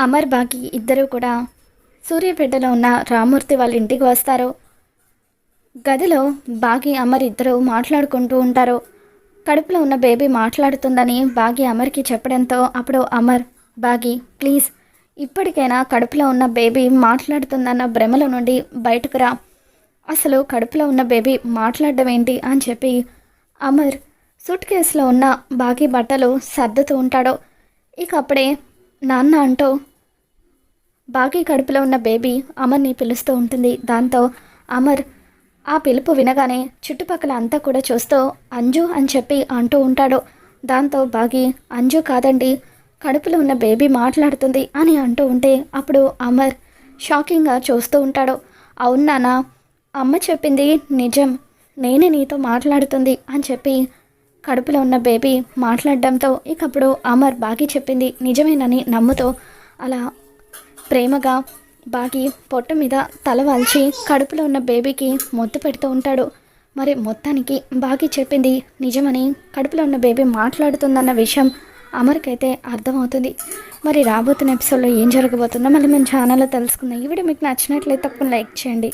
అమర్ బాగి ఇద్దరూ కూడా సూర్యపేటలో ఉన్న రామూర్తి వాళ్ళ ఇంటికి వస్తారు. గదిలో బాగి అమర్ ఇద్దరు మాట్లాడుకుంటూ ఉంటారు. కడుపులో ఉన్న బేబీ మాట్లాడుతుందని బాగి అమర్కి చెప్పడంతో అప్పుడు అమర్ బాగి ప్లీజ్ ఇప్పటికైనా కడుపులో ఉన్న బేబీ మాట్లాడుతుందన్న భ్రమల నుండి బయటకు రా. అసలు కడుపులో ఉన్న బేబీ మాట్లాడడం ఏంటి? అని చెప్పి అమర్ సూట్ కేసులో ఉన్న బాగి బట్టలు సర్దుతూ ఉంటాడు. ఇక అప్పుడే నాన్న అంటూ బాకీ కడుపులో ఉన్న బేబీ అమర్ని పిలుస్తూ ఉంటుంది. దాంతో అమర్ ఆ పిలుపు వినగానే చుట్టుపక్కల అంతా కూడా చూస్తూ అంజు అని చెప్పి అంటూ ఉంటాడు. దాంతో బాగి అంజు కాదండి కడుపులో ఉన్న బేబీ మాట్లాడుతుంది అని అంటూ ఉంటే అప్పుడు అమర్ షాకింగ్గా చూస్తూ ఉంటాడు. అవునానా అమ్మ చెప్పింది నిజం. నేనే నీతో మాట్లాడుతుంది అని చెప్పి కడుపులో ఉన్న బేబీ మాట్లాడడంతో ఇకప్పుడు అమర్ బాగి చెప్పింది నిజమేనని నమ్ముతూ అలా ప్రేమగా బాగి పొట్ట మీద తల వాల్చి కడుపులో ఉన్న బేబీకి మొద్దు పెడుతూ ఉంటాడు. మరి మొత్తానికి బాగి చెప్పింది నిజమని కడుపులో ఉన్న బేబీ మాట్లాడుతుందన్న విషయం అమరికైతే అర్థమవుతుంది. మరి రాబోతున్న ఎపిసోడ్లో ఏం జరగబోతుందో మళ్ళీ మేము ఛానల్లో తెలుసుకుందాం. ఈ వీడియో మీకు నచ్చినట్లయితే తప్పకుండా లైక్ చేయండి.